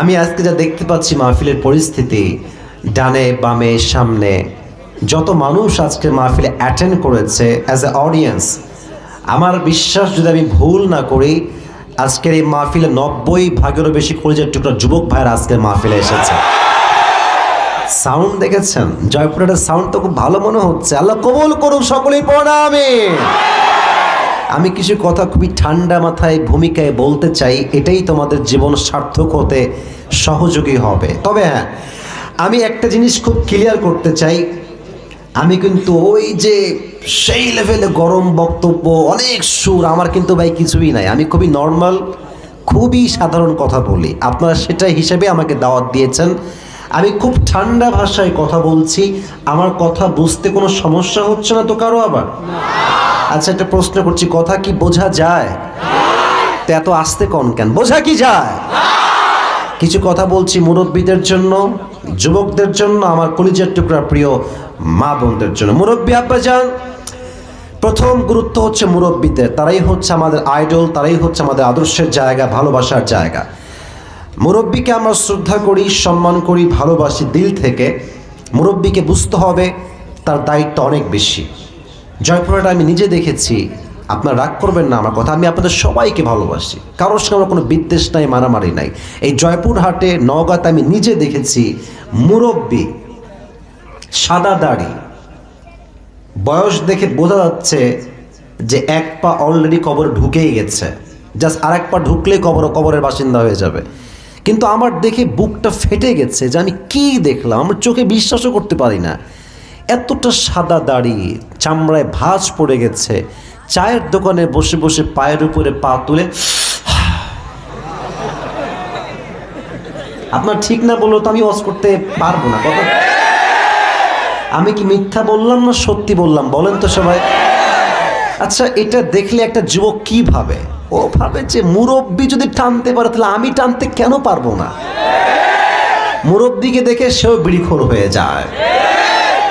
আমি আজকে যা দেখতে পাচ্ছি মাহফিলের পরিস্থিতি, ডানে, বামে, সামনে, যত মানুষ আজকে মাহফিলে অ্যাটেন্ড করেছে অ্যাজ এ অডিয়েন্স আমার বিশ্বাস যদি আমি ভুল না করি, আজকের এই মাহফিলে নব্বই ভাগেরও বেশি কলেজের টুকরা যুবক ভাইয়ের আজকের মাহফিলে এসেছে। সাউন্ড দেখেছেন? জয়পুরের সাউন্ড তো খুব ভালো মনে হচ্ছে। আল্লাহ কবুল করুক সকলেই প্রণামে আমি কিছু কথা খুবই ঠান্ডা মাথায়, ভূমিকায় বলতে চাই, এটাই তোমাদের জীবন সার্থক হতে সহযোগী হবে। তবে হ্যাঁ আমি একটা জিনিস খুব ক্লিয়ার করতে চাই। আমি কিন্তু ওই যে সেই লেভেলে গরম বক্তব্য, অনেক সুর, আমার কিন্তু ভাই কিছুই নাই। আমি খুবই নর্মাল খুবই সাধারণ কথা বলি। আপনারা সেটা হিসেবে আমাকে দাওয়াত দিয়েছেন। আমি খুব ঠান্ডা ভাষায় কথা বলছি, আমার কথা বুঝতে কোনো সমস্যা হচ্ছে না তো কারও আবার? আচ্ছা একটা প্রশ্ন করছি, কথা কি বোঝা যায়? তো এত আসতে কন কেন? বোঝা কি যায়? কিছু কথা বলছি মুরব্বীদের জন্য, যুবকদের জন্য, আমার কলিজার টুকরা প্রিয় মা বোনদের জন্য। মুরব্বী আব্বা যান, প্রথম গুরুত্ব হচ্ছে মুরব্বীদের, তারাই হচ্ছে আমাদের আইডল তারাই হচ্ছে আমাদের আদর্শের জায়গা, ভালোবাসার জায়গা। মুরব্বীকে আমরা শ্রদ্ধা করি, সম্মান করি, ভালোবাসি দিল থেকে। মুরব্বীকে বুঝতে হবে তার দায়িত্ব অনেক বেশি। জয়পুরহাটে আমি নিজে দেখেছি, আপনার রাগ করবেন না আমার কথা, আমি আপনাদের সবাইকে ভালোবাসি। কারোর সঙ্গে আমার কোনো বিদ্বেষ নাই, মারামারি নাই। এই জয়পুরহাটে, নওগাঁতে আমি নিজে দেখেছি, মুরব্বী সাদা দাড়ি। বয়স দেখে বোঝা যাচ্ছে যে এক পা অলরেডি কবর ঢুকেই গেছে। জাস্ট আর এক পা ঢুকলেই কবর কবরের বাসিন্দা হয়ে যাবে। কিন্তু আমার দেখে বুকটা ফেটে গেছে যে আমি কি দেখলাম? আমার চোখে বিশ্বাসও করতে পারি না। এতটা সাদা দাড়ি, চামড়ায় ভাঁজ পড়ে গেছে। চায়ের দোকানে বসে বসে পায়ের উপরে পা তুলে আপনার ঠিক না বলল তো আমি ওয়াজ করতে পারব না, কথা আমি কি মিথ্যা বললাম না সত্যি বললাম? বলেন তো সবাই। আচ্ছা এটা দেখলে একটা যুবক কি ভাবে? ও ভাবে যে মুরব্বী যদি টানতে পারে, তাহলে আমি টানতে কেন পারব না? মুরব্বীকে দেখে সেও বিড়িখোর হয়ে যায়।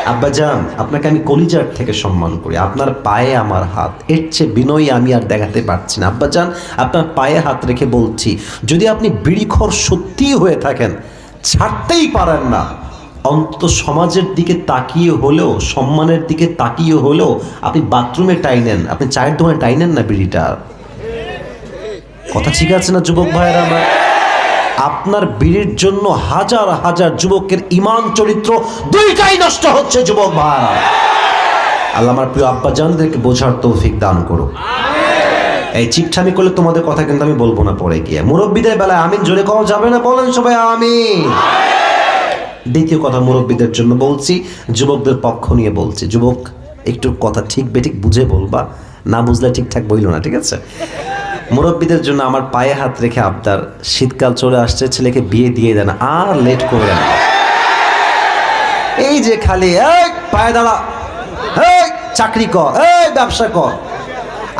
আব্বাজান আপনাকে আমি কলিজার থেকে সম্মান করি। আপনার পায়ে আমার হাত। এর চেয়ে বিনয়ী আমি আর দেখাতে পারছি না। আব্বাজান আপনার পায়ে হাত রেখে বলছি, যদি আপনি বিড়িখর সত্যিই হয়ে থাকেন, ছাড়তেই পারেন না। অন্তত সমাজের দিকে তাকিয়ে হলেও, সম্মানের দিকে তাকিয়ে হলেও, আপনি বাথরুমে টাইনেন। আপনি চায়ের দোকানে টাইনেন না বিড়িটা? কথা ঠিক আছে না, যুবক ভাইয়েরা আমার? আপনার বিড়ির জন্য হাজার হাজার যুবকের ইমান, চরিত্র দুইটাই নষ্ট হচ্ছে, যুবক ভাইরা আল্লাহ আমার প্রিয় আব্বা জানদেরকে বোঝার তৌফিক দান করো এই চিপঠামি করলে তোমাদের কথা কিন্তু আমি বলব না পরে গিয়ে। মুরব্বীদের বেলায় আমিন জোরে কওয়া যাবে না? বলেন সবাই আমিন। দ্বিতীয় কথা মুরব্বীদের জন্য বলছি, যুবকদের পক্ষ নিয়ে বলছি। যুবক, একটু কথা ঠিক বেঠিক বুঝে বলবা, না বুঝলে ঠিকঠাক বইল না, ঠিক আছে? মুরব্বীদের জন্য আমার পায়ে হাত রেখে আবদার। শীতকাল চলে আসছে, ছেলেকে বিয়ে দিয়ে দেন, আর লেট করবে না এই যে খালি, এই, পায়ে দাঁড়া। চাকরি কর ব্যবসা কর।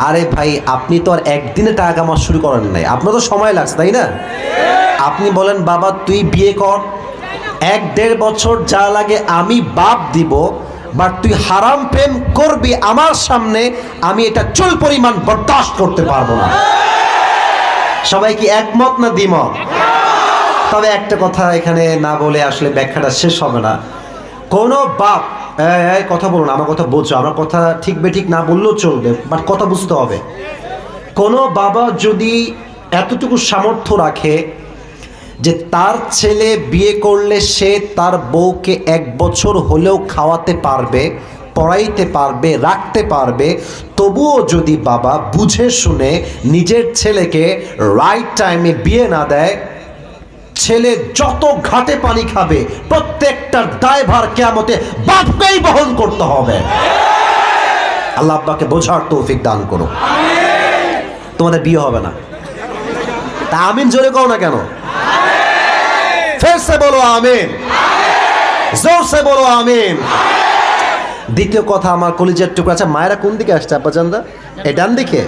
আরে ভাই, আপনি তো আর একদিনে টাকা কামা শুরু করেন নাই। আপনার তো সময় লাগছে, তাই না? আপনি বলেন, বাবা, তুই বিয়ে কর। এক দেড় বছর যা লাগে আমি বাপ দিব বাট তুই হারাম প্রেম করবি আমার সামনে, আমি এটা চুল পরিমাণ বরদাস্ত করতে পারব না। সবাই কি একমত না দ্বিমত? তবে একটা কথা এখানে না বলে আসলে ব্যাখ্যাটা শেষ হবে না। কোনো বাপ কথা বলুন আমার কথা বোঝো, আমার কথা ঠিক বে ঠিক না বললেও চলবে বাট কথা বুঝতে হবে। কোনো বাবা যদি এতটুকু সামর্থ্য রাখে যে তার ছেলে বিয়ে করলে সে তার বউকে এক বছর হলেও খাওয়াতে পারবে পড়াইতে পারবে রাখতে পারবে। তবুও যদি বাবা বুঝে শুনে নিজের ছেলেকে রাইট টাইমে বিয়ে না দেয় ছেলে যত ঘাটে পানি খাবে প্রত্যেকটার দায়ভার কেমতে বাপকেই বহন করতে হবে। আল্লাহ আব্বাকে বোঝার তৌফিক দান করো তোমাদের বিয়ে হবে না। তা আমিন জোরে কও না কেন? বলো আমিন। জোর সে বলো আমিন। দ্বিতীয় কথা আমার কলিজের টুকরা আচ্ছা মায়েরা কোন দিকে আসছে চান্দা? এই ডান দিকে।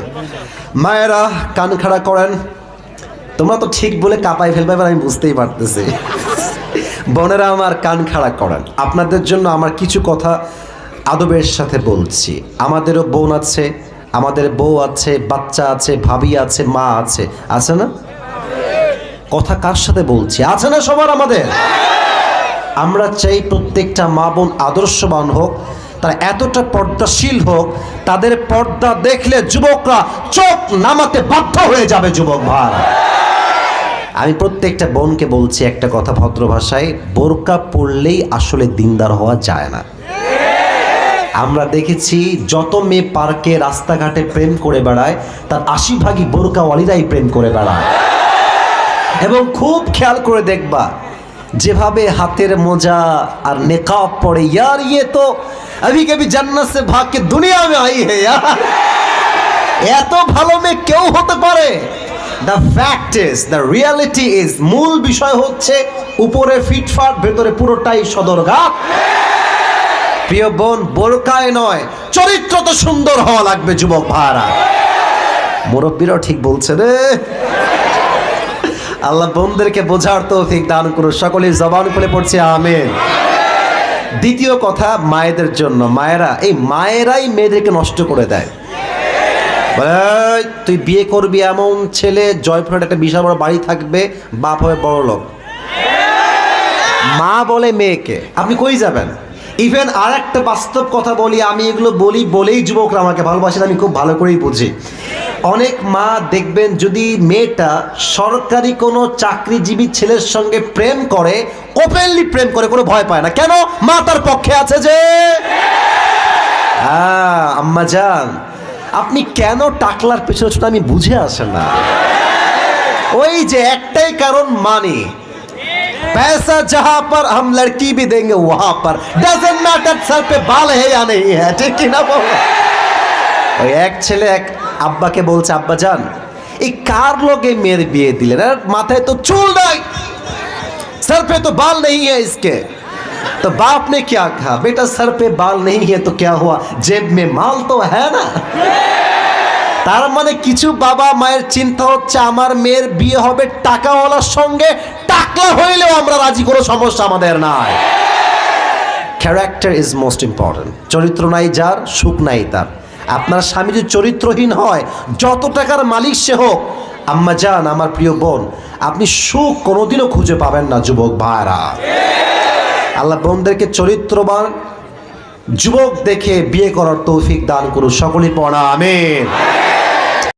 মায়েরা কান খাড়া করেন। তোমরা তো ঠিক বলে কাপাই ফেলবে এবার আমি বুঝতেই পারতেছি। বোনেরা আমার কান খাড়া করেন। আপনাদের জন্য আমার কিছু কথা আদবের সাথে বলছি। আমাদেরও বোন আছে, আমাদের বউ আছে, বাচ্চা আছে, ভাবি আছে, মা আছে। আছে না? কথা কার সাথে বলছি? আছে না সবার আমাদের? আমরা চাই প্রত্যেকটা মা বোন আদর্শবান হোক, তারা এতটা পর্দাশীল হোক, তাদের পর্দা দেখলে যুবকরা চোখ নামাতে বাধ্য হয়ে যাবে, যুবক ভাই। আমি প্রত্যেকটা বোনকে বলছি একটা কথা ভদ্র ভাষায়, বোরকা পড়লেই আসলে দিনদার হওয়া যায় না। আমরা দেখেছি যত মেয়ে পার্কে রাস্তাঘাটে প্রেম করে বেড়ায়, তার আশি ভাগই বোরকাওয়ালিরাই প্রেম করে বেড়ায়। এবং খুব খেয়াল করে দেখবা যেভাবে হাতের মোজা আর নেকাব পড়ে ইয়ার ইয়ে তো अभी कभी जन्नत से भाग के दुनिया में आई है यार এত ভালো মেয়ে কেউ হতে পারে the fact is the reality is মূল বিষয় হচ্ছে উপরে ফিটফাট ভেতরে পুরোটাই সদরঘাট প্রিয় বোন বোরকায় নয় চরিত্র তো সুন্দর হওয়া লাগবে যুবক ভাড়া মুরব্বীরাও ঠিক বলছে রে আল্লাহ বোনদেরকে বোঝার তৌফিক দান করুন। সকলেই জবান খুলে পড়ছে, আমেন। দ্বিতীয় কথা, মায়েদের জন্য। মায়েরা, এই মায়েরাই মেয়েদেরকে নষ্ট করে দেয়। তুই বিয়ে করবি এমন ছেলে, জয়পুরহাট একটা বিশাল বড় বাড়ি থাকবে, বাপ হবে বড় লোক। মা বলে মেয়েকে, আপনি কই যাবেন? ইভেন আর একটা বাস্তব কথা বলি, আমি এগুলো বলি, বলেই যুবকরা আমাকে ভালোবাসেন, আমি খুব ভালো করেই বুঝি। অনেক মা দেখবেন যদি মেয়েটা সরকারি কোনো চাকরিজীবী ছেলের সঙ্গে প্রেম করে ওপেনলি প্রেম করে কোনো ভয় পায় না কেন মা তার পক্ষে আছে যে আহ, আম্মা যান আপনি কেন টাকলার পেছনে ছোট আমি বুঝে আসেন না ওই যে একটাই কারণ মানি पैसा जहां पर हम लड़की भी देंगे वहां पर डजेंट मैटर सर पे बाल है या नहीं है ঠিক কি না বলো ওই এক ছেলে এক আব্বাকে বলছে আব্বা যান এই কার লোকে মেয়ের বিয়ে দিলেন আর মাথায় তো চুল নাই सर पे तो बाल नहीं है इसके तो बाप ने क्या कहा बेटा सर पे बाल नहीं है तो क्या हुआ जेब में माल तो है ना তার মানে কিছু বাবা মায়ের চিন্তা হচ্ছে আমার মেয়ের বিয়ে হবে টাকাওয়ালার সঙ্গে টাকা হইলেও আমরা রাজি কোনো সমস্যা আমাদের নাই ক্যারেক্টার ইজ মোস্ট ইম্পর্টেন্ট চরিত্র নাই যার সুখ নাই তার আপনার স্বামী যদি চরিত্রহীন হয়, যত টাকার মালিক সে হোক, আম্মা যান আমার প্রিয় বোন, আপনি সুখ কোনোদিনও খুঁজে পাবেন না, যুবক ভাইরা আল্লাহ বোনদেরকে চরিত্রবান যুবক দেখে বিয়ে করার তৌফিক দান করুন। সকলেই পড়া, আমেন।